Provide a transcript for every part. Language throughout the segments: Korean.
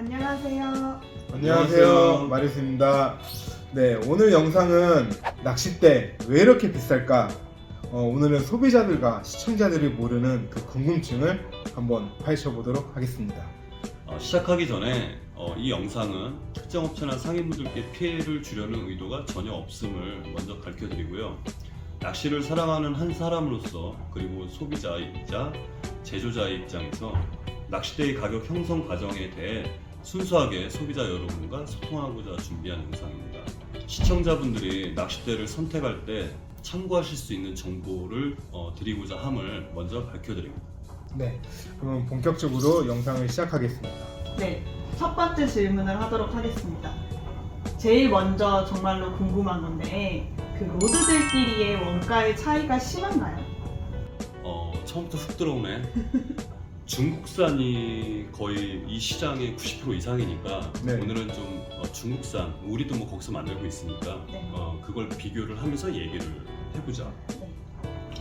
안녕하세요. 안녕하세요. 마리스입니다. 네, 오늘 영상은 낚싯대 왜 이렇게 비쌀까? 어, 오늘은 소비자들과 시청자들이 모르는 그 궁금증을 한번 파헤쳐 보도록 하겠습니다. 어, 시작하기 전에 어, 이 영상은 특정 업체나 상인분들께 피해를 주려는 의도가 전혀 없음을 먼저 밝혀드리고요. 낚시를 사랑하는 한 사람으로서 그리고 소비자이자 제조자의 입장에서 낚싯대의 가격 형성 과정에 대해 순수하게 소비자 여러분과 소통하고자 준비한 영상입니다. 시청자분들이 낚싯대를 선택할 때 참고하실 수 있는 정보를 어, 드리고자 함을 먼저 밝혀드립니다. 네, 그럼 본격적으로 영상을 시작하겠습니다. 네, 첫 번째 질문을 하도록 하겠습니다. 제일 먼저 정말로 궁금한 건데 그 로드들끼리의 원가의 차이가 심한가요? 어, 처음부터 훅 들어오네. 중국산이 거의 이 시장의 90% 이상이니까 네. 오늘은 좀 어, 중국산 우리도 뭐 거기서 만들고 있으니까 네. 어, 그걸 비교를 하면서 얘기를 해보자. 네.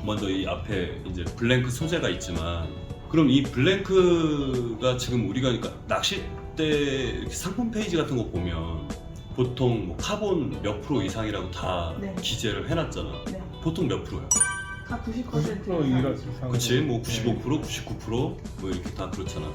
먼저 이 앞에 이제 블랭크 소재가 있지만 그럼 이 블랭크가 지금 우리가 그러니까 낚싯대 이렇게 상품 페이지 같은 거 보면 보통 뭐 카본 몇 프로 이상이라고 다 네. 기재를 해놨잖아. 네, 보통 몇 프로야? 다 90% 90% 이상. 이런 이상. 그치 뭐 95%, 99%뭐 이렇게 다 그렇잖아.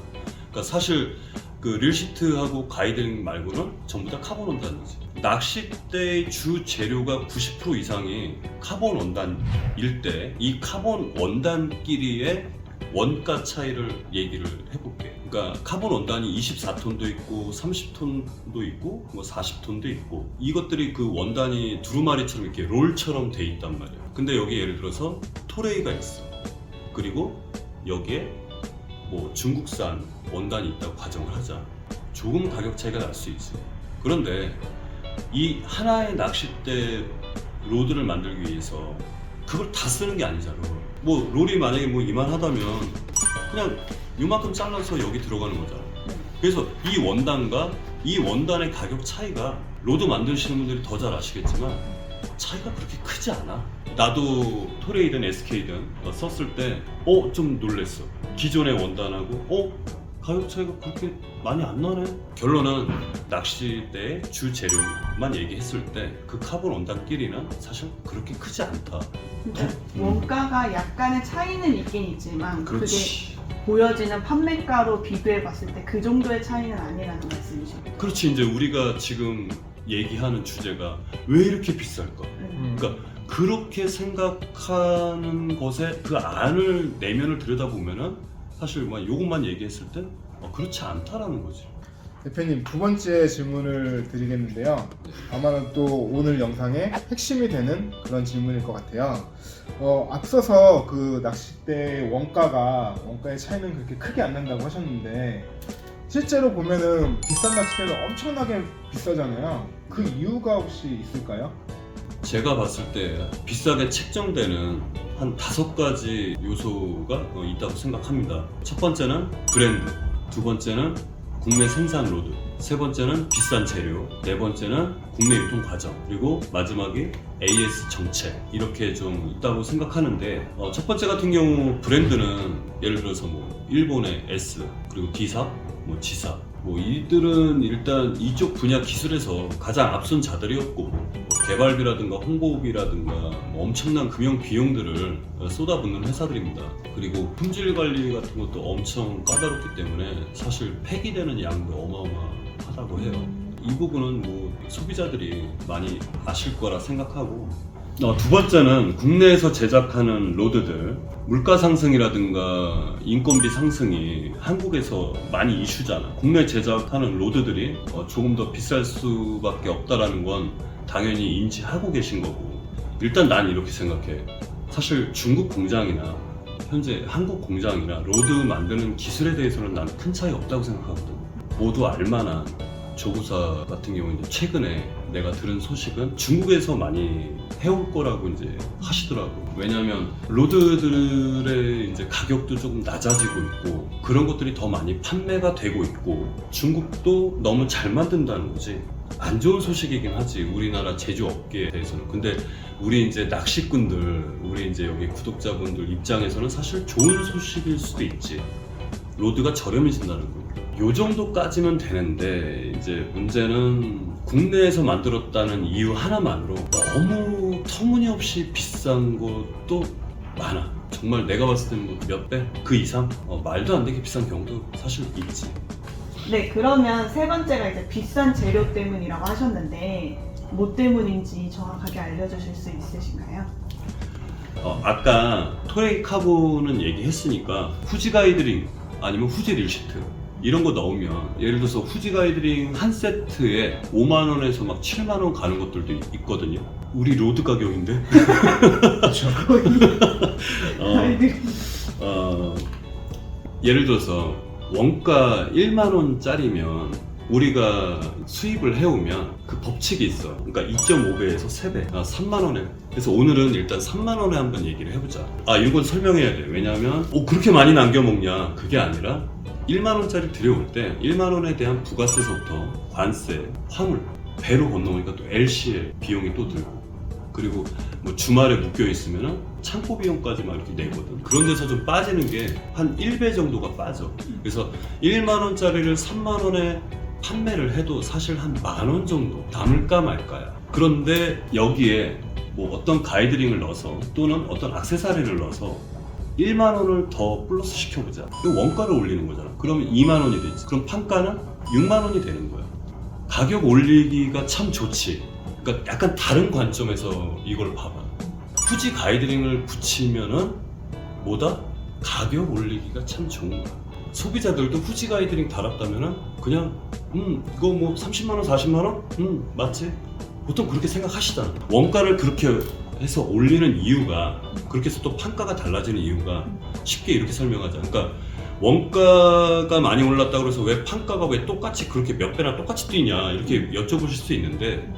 그러니까 사실 그 릴시트하고 가이드링 말고는 전부 다 카본 원단이지. 낚싯대의 주 재료가 90% 이상이 카본 원단일 때 이 카본 원단끼리의 원가 차이를 얘기를 해볼게. 그러니까 카본 원단이 24톤도 있고 30톤도 있고 뭐 40톤도 있고 이것들이 그 원단이 두루마리처럼 이렇게 롤처럼 돼 있단 말이야. 근데 여기 예를 들어서 토레이가 있어. 그리고 여기에 뭐 중국산 원단이 있다고 가정을 하자. 조금 가격 차이가 날 수 있지. 그런데 이 하나의 낚싯대 로드를 만들기 위해서 그걸 다 쓰는 게 아니잖아. 뭐 롤이 만약에 뭐 이만하다면 그냥 이만큼 잘라서 여기 들어가는 거잖아. 그래서 이 원단과 이 원단의 가격 차이가 로드 만드시는 분들이 더 잘 아시겠지만 차이가 그렇게 크지 않아. 나도 토레이든 SK든 어, 썼을 때 어 좀 놀랬어. 기존의 원단하고 어 가격 차이가 그렇게 많이 안 나네. 결론은 낚시대의 주 재료만 얘기했을 때 그 카본 원단끼리는 사실 그렇게 크지 않다. 그러니까 원가가 약간의 차이는 있긴 있지만 그게 그렇지. 보여지는 판매가로 비교해 봤을 때 그 정도의 차이는 아니라는 말씀이시죠? 그렇지 이제 우리가 지금 얘기하는 주제가 왜 이렇게 비쌀까? 음. 그러니까 그렇게 생각하는 것에 그 안을 내면을 들여다보면은 사실 막 이것만 얘기했을 때 어, 그렇지 않다라는 거지. 대표님 두 번째 질문을 드리겠는데요. 아마는 또 오늘 영상의 핵심이 되는 그런 질문일 것 같아요. 어, 앞서서 그 낚싯대 원가가 원가의 차이는 그렇게 크게 안 난다고 하셨는데 실제로 보면은 비싼 낚싯대는 엄청나게 비싸잖아요. 그 이유가 혹시 있을까요? 제가 봤을 때 비싸게 책정되는 한 다섯 가지 요소가 어, 있다고 생각합니다. 첫 번째는 브랜드, 두 번째는 국내 생산 로드, 세 번째는 비싼 재료, 네 번째는 국내 유통 과정, 그리고 마지막이 AS 정책. 이렇게 좀 있다고 생각하는데 어, 첫 번째 같은 경우 브랜드는 예를 들어서 뭐 일본의 S 그리고 D사, 뭐 G사 뭐 이들은 일단 이쪽 분야 기술에서 가장 앞선 자들이었고 뭐 개발비라든가 홍보비라든가 뭐 엄청난 금융 비용들을 어, 쏟아붓는 회사들입니다. 그리고 품질 관리 같은 것도 엄청 까다롭기 때문에 사실 폐기되는 양도 어마어마하다고 해요. 이 부분은 뭐 소비자들이 많이 아실 거라 생각하고 어, 두 번째는 국내에서 제작하는 로드들 물가 상승이라든가 인건비 상승이 한국에서 많이 이슈잖아. 국내 제작하는 로드들이 어, 조금 더 비쌀 수밖에 없다라는 건 당연히 인지하고 계신 거고 일단 난 이렇게 생각해. 사실 중국 공장이나 현재 한국 공장이나 로드 만드는 기술에 대해서는 난 큰 차이 없다고 생각하거든. 모두 알만한 조구사 같은 경우 이제 최근에 내가 들은 소식은 중국에서 많이 해올 거라고 이제 하시더라고. 왜냐하면 로드들의 이제 가격도 조금 낮아지고 있고 그런 것들이 더 많이 판매가 되고 있고 중국도 너무 잘 만든다는 거지. 안 좋은 소식이긴 하지 우리나라 제조 업계에 대해서는 근데 우리 이제 낚시꾼들 우리 이제 여기 구독자분들 입장에서는 사실 좋은 소식일 수도 있지 로드가 저렴해진다는 거 요 정도까지면 되는데 이제 문제는 국내에서 만들었다는 이유 하나만으로 너무 터무니없이 비싼 것도 많아. 정말 내가 봤을 때는 뭐 몇 배? 그 이상? 어, 말도 안 되게 비싼 경우도 사실 있지. 네, 그러면 세 번째가 이제 비싼 재료 때문이라고 하셨는데 뭐 때문인지 정확하게 알려주실 수 있으신가요? 어, 아까 토레이 카본은 얘기했으니까 후지 가이드링 아니면 후지 릴시트 이런 거 넣으면 예를 들어서 후지 가이드링 한 세트에 5만 원에서 막 7만 원 가는 것들도 있- 있거든요. 우리 로드 가격인데. 그렇죠. 어. 어, 예를 들어서 원가 1만 원짜리면 우리가 수입을 해오면 그 법칙이 있어. 그러니까 2.5배에서 3배, 아, 3만 원에. 그래서 오늘은 일단 3만 원에 한번 얘기를 해보자. 아, 이건 설명해야 돼. 왜냐하면 오 그렇게 많이 남겨 먹냐? 그게 아니라 1만 원짜리 들여올 때 1만 원에 대한 부가세서부터 관세, 화물, 배로 건너오니까 또 LCL 비용이 또 들고. 그리고 뭐 주말에 묶여 있으면 창고 비용까지 막 이렇게 내거든. 그런 데서 좀 빠지는 게 한 1배 정도가 빠져. 그래서 1만 원짜리를 3만 원에 판매를 해도 사실 한 만 원 정도 남을까 말까야. 그런데 여기에 뭐 어떤 가이드링을 넣어서 또는 어떤 액세서리를 넣어서 1만 원을 더 플러스 시켜보자. 이 원가를 올리는 거잖아. 그러면 2만 원이 되지. 그럼 판가는 6만 원이 되는 거야. 가격 올리기가 참 좋지. 그러니까 약간 다른 관점에서 이걸 봐봐. 후지 가이드링을 붙이면은 뭐다? 가격 올리기가 참 좋은 거야. 소비자들도 후지 가이드링 달았다면은 그냥 음 이거 뭐 30만 원, 40만 원? 음 맞지? 보통 그렇게 생각하시잖아. 원가를 그렇게 해서 올리는 이유가 그렇게 해서 또 판가가 달라지는 이유가 쉽게 이렇게 설명하자. 그러니까 원가가 많이 올랐다 그래서 왜 판가가 왜 똑같이 그렇게 몇 배나 똑같이 뛰냐 이렇게 여쭤보실 수 있는데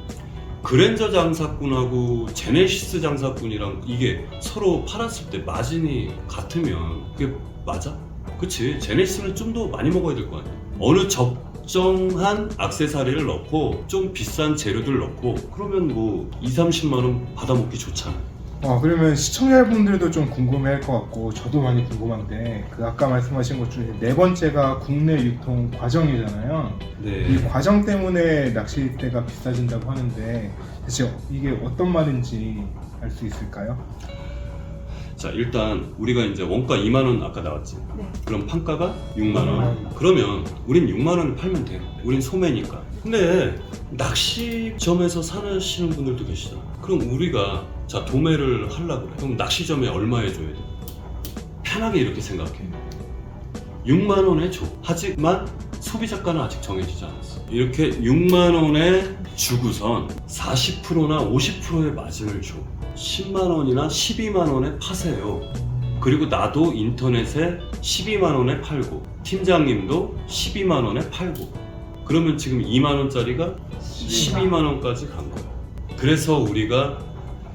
그랜저 장사꾼하고 제네시스 장사꾼이랑 이게 서로 팔았을 때 마진이 같으면 그게 맞아? 그치 제네시스는 좀 더 많이 먹어야 될 거 아니야 어느 적 정한 액세서리를 넣고 좀 비싼 재료들 넣고 그러면 뭐 2, 30만 원 받아먹기 좋잖아 어, 그러면 시청자분들도 좀 궁금해 할 것 같고 저도 많이 궁금한데 그 아까 말씀하신 것 중에 네 번째가 국내 유통 과정이잖아요. 이네 과정 때문에 낚싯대가 비싸진다고 하는데 대체 이게 어떤 말인지 알 수 있을까요? 자 일단 우리가 이제 원가 2만 원 아까 나왔지? 네. 그럼 판가가 6만 원. 원. 그러면 우린 6만 원 팔면 돼. 우린 소매니까. 근데 낚시점에서 사시는 분들도 계시잖아. 그럼 우리가 자 도매를 하려고 그래. 그럼 낚시점에 얼마 해줘야 돼? 편하게 이렇게 생각해. 6만 원에 줘. 하지만 소비자가는 아직 정해지지 않았어. 이렇게 6만 원에 주고선 40%나 50%의 마진을 줘 10만 원이나 12만 원에 파세요 그리고 나도 인터넷에 12만 원에 팔고 팀장님도 12만 원에 팔고 그러면 지금 2만 원짜리가 12만 원까지 간 거야. 그래서 우리가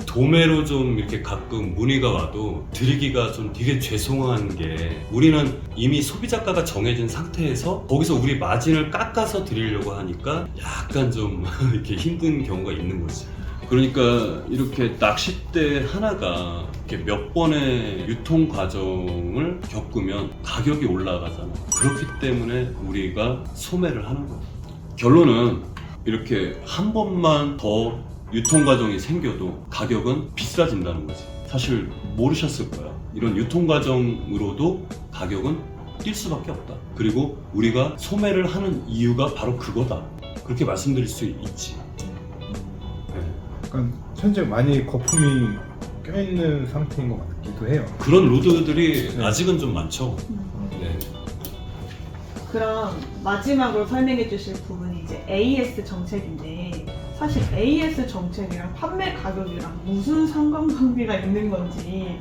도매로 좀 이렇게 가끔 문의가 와도 드리기가 좀 되게 죄송한 게 우리는 이미 소비자가가 정해진 상태에서 거기서 우리 마진을 깎아서 드리려고 하니까 약간 좀 이렇게 힘든 경우가 있는 거지. 그러니까 이렇게 낚싯대 하나가 이렇게 몇 번의 유통 과정을 겪으면 가격이 올라가잖아. 그렇기 때문에 우리가 소매를 하는 거야. 결론은 이렇게 한 번만 더 유통 과정이 생겨도 가격은 비싸진다는 거지. 사실 모르셨을 거야. 이런 유통 과정으로도 가격은 뛸 수밖에 없다. 그리고 우리가 소매를 하는 이유가 바로 그거다. 그렇게 말씀드릴 수 있지. 네. 약간 현재 많이 거품이 껴있는 상태인 것 같기도 해요. 그런 로드들이 네. 아직은 좀 많죠. 네. 그럼 마지막으로 설명해 주실 부분이 이제 AS 정책인데 사실 AS 정책이랑 판매 가격이랑 무슨 상관관계가 있는 건지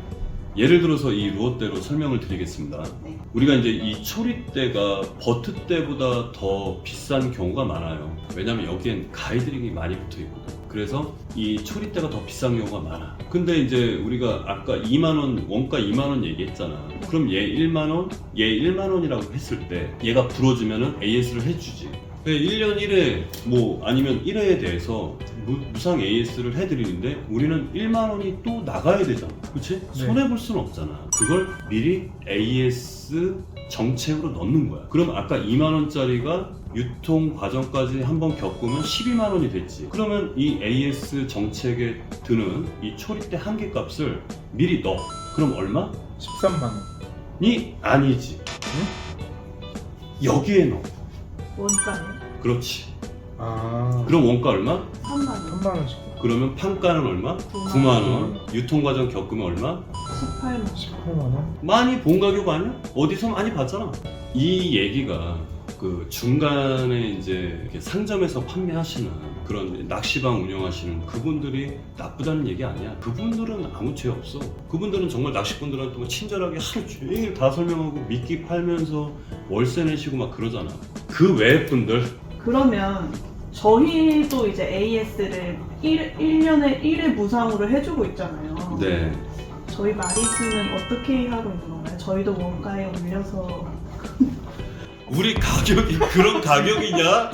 예를 들어서 이 루어대로 설명을 드리겠습니다. 네. 우리가 이제 이 초리대가 버트대보다 더 비싼 경우가 많아요. 왜냐면 여기엔 가이드링이 많이 붙어 있거든. 그래서 이 초리대가 더 비싼 경우가 많아. 근데 이제 우리가 아까 2만 원 원가 2만 원 얘기했잖아. 그럼 얘 1만 원, 얘 1만 원이라고 했을 때 얘가 불어주면은 AS를 해주지. 1년 1회 뭐 아니면 1회에 대해서 무, 무상 AS를 해드리는데 우리는 1만 원이 또 나가야 되잖아. 그렇지? 네. 손해 볼 수는 없잖아. 그걸 미리 AS 정책으로 넣는 거야. 그럼 아까 2만 원짜리가 유통 과정까지 한번 겪으면 12만 원이 됐지. 그러면 이 AS 정책에 드는 이 초리대 한개 값을 미리 넣어. 그럼 얼마? 13만 원. 이 아니지. 여기에 넣어. 원가에 그렇지. 아. 그럼 원가 얼마? 3만 원, 3만 원씩. 그러면 판가는 얼마? 9만 9만 원. 유통 과정 겪으면 얼마? 18만 원. 18만 원. 많이 본 가격 아니야? 어디서 많이 봤잖아. 이 얘기가 그 중간에 이제 상점에서 판매하시는 그런 낚시방 운영하시는 그분들이 나쁘다는 얘기 아니야. 그분들은 아무 죄 없어. 그분들은 정말 낚시꾼들한테 뭐 친절하게 하루 종일 다 설명하고 미끼 팔면서 월세 내시고 막 그러잖아. 그 외의 분들 그러면 저희도 이제 AS를 1, 1년에 1회 무상으로 해주고 있잖아요. 네. 저희 마리스는 어떻게 하고 있는 건가요? 저희도 원가에 올려서 우리 가격이 그런 가격이냐?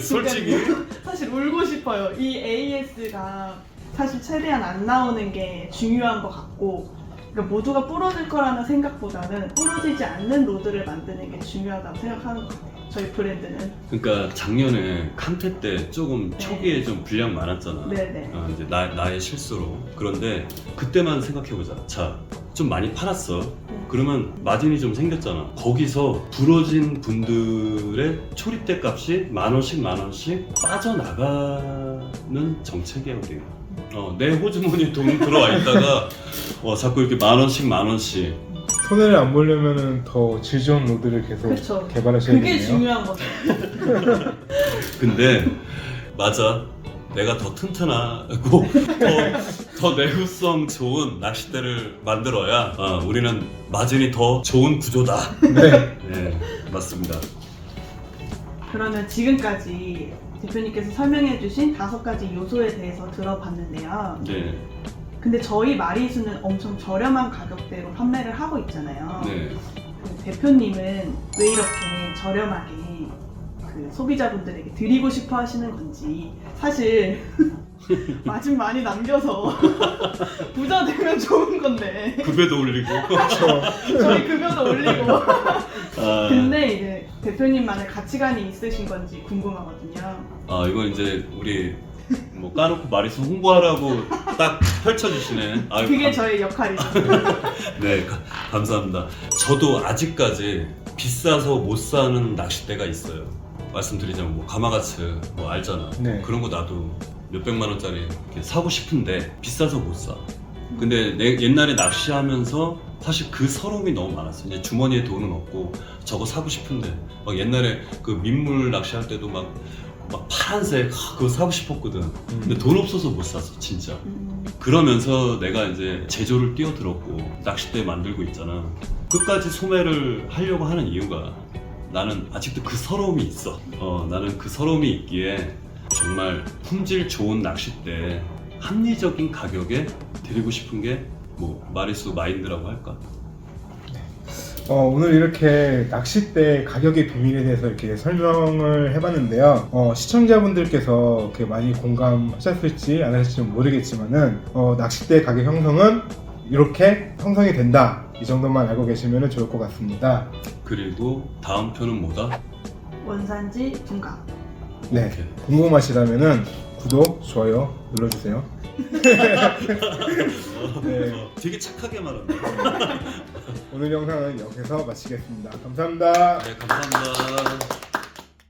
솔직히 사실 울고 싶어요. 이 AS가 사실 최대한 안 나오는 게 중요한 것 같고 그러니까 모두가 부러질 거라는 생각보다는 부러지지 않는 로드를 만드는 게 중요하다고 생각하는 것 같아요. 저희 브랜드는. 그러니까 작년에 칸테 때 조금 네. 초기에 좀 불량 많았잖아. 네네. 어, 이제 나, 나의 실수로. 그런데 그때만 생각해보자. 자, 좀 많이 팔았어. 네. 그러면 마진이 좀 생겼잖아. 거기서 부러진 분들의 초리대 값이 만 원씩 만 원씩 빠져나가는 정책이야 우리가. 어, 내 호주머니에 돈 들어와 있다가 어, 자꾸 이렇게 만 원씩 만 원씩 손해를 안 보려면은 더 질 좋은 로드를 계속 그쵸. 개발하셔야겠네요. 그게 중요한 거죠. 근데 맞아 내가 더 튼튼하고 더, 더 내구성 좋은 낚싯대를 만들어야 어, 우리는 마진이 더 좋은 구조다 네. 네 맞습니다 그러면 지금까지 대표님께서 설명해주신 다섯 가지 요소에 대해서 들어봤는데요. 네, 근데 저희 마리수는 엄청 저렴한 가격대로 판매를 하고 있잖아요. 네. 그 대표님은 왜 이렇게 저렴하게 그 소비자분들에게 드리고 싶어 하시는 건지 사실 마진 많이 남겨서 부자 되면 좋은 건데 급여도 올리고. 저희 급여도 올리고 아, 근데 이제 대표님만의 가치관이 있으신 건지 궁금하거든요. 아 이건 이제 우리 뭐 까놓고 마리수 홍보하라고 딱 펼쳐주시네 아유, 그게 감- 저의 역할이죠. 네, 가- 감사합니다. 저도 아직까지 비싸서 못 사는 낚싯대가 있어요. 말씀드리자면 뭐 가마가츠 뭐 알잖아. 네. 그런 거 나도 몇 백만 원짜리 이렇게 사고 싶은데 비싸서 못 사. 근데 내 옛날에 낚시하면서 사실 그 서러움이 너무 많았어. 이제 주머니에 돈은 없고 저거 사고 싶은데 막 옛날에 그 민물 낚시할 때도 막, 막 파란색 아, 그거 사고 싶었거든. 근데 돈 없어서 못 샀어, 진짜. 음, 그러면서 내가 이제 제조를 뛰어들었고 낚싯대 만들고 있잖아. 끝까지 소매를 하려고 하는 이유가 나는 아직도 그 서러움이 있어. 어, 나는 그 서러움이 있기에 정말 품질 좋은 낚싯대 합리적인 가격에 드리고 싶은 게 뭐 마리수 마인드라고 할까? 어, 오늘 이렇게 낚싯대 가격의 비밀에 대해서 이렇게 설명을 해봤는데요. 어, 시청자분들께서 이렇게 많이 공감하셨을지 안 하실지 모르겠지만은 어, 낚싯대 가격 형성은 이렇게 형성이 된다. 이 정도만 알고 계시면 좋을 것 같습니다. 그리고 다음 표는 뭐다? 원산지 분각. 네. 오케이. 궁금하시다면은 구독, 좋아요 눌러주세요. 네. 어, 되게 착하게 말한다. 오늘 영상은 여기서 마치겠습니다. 감사합니다. 네, 감사합니다.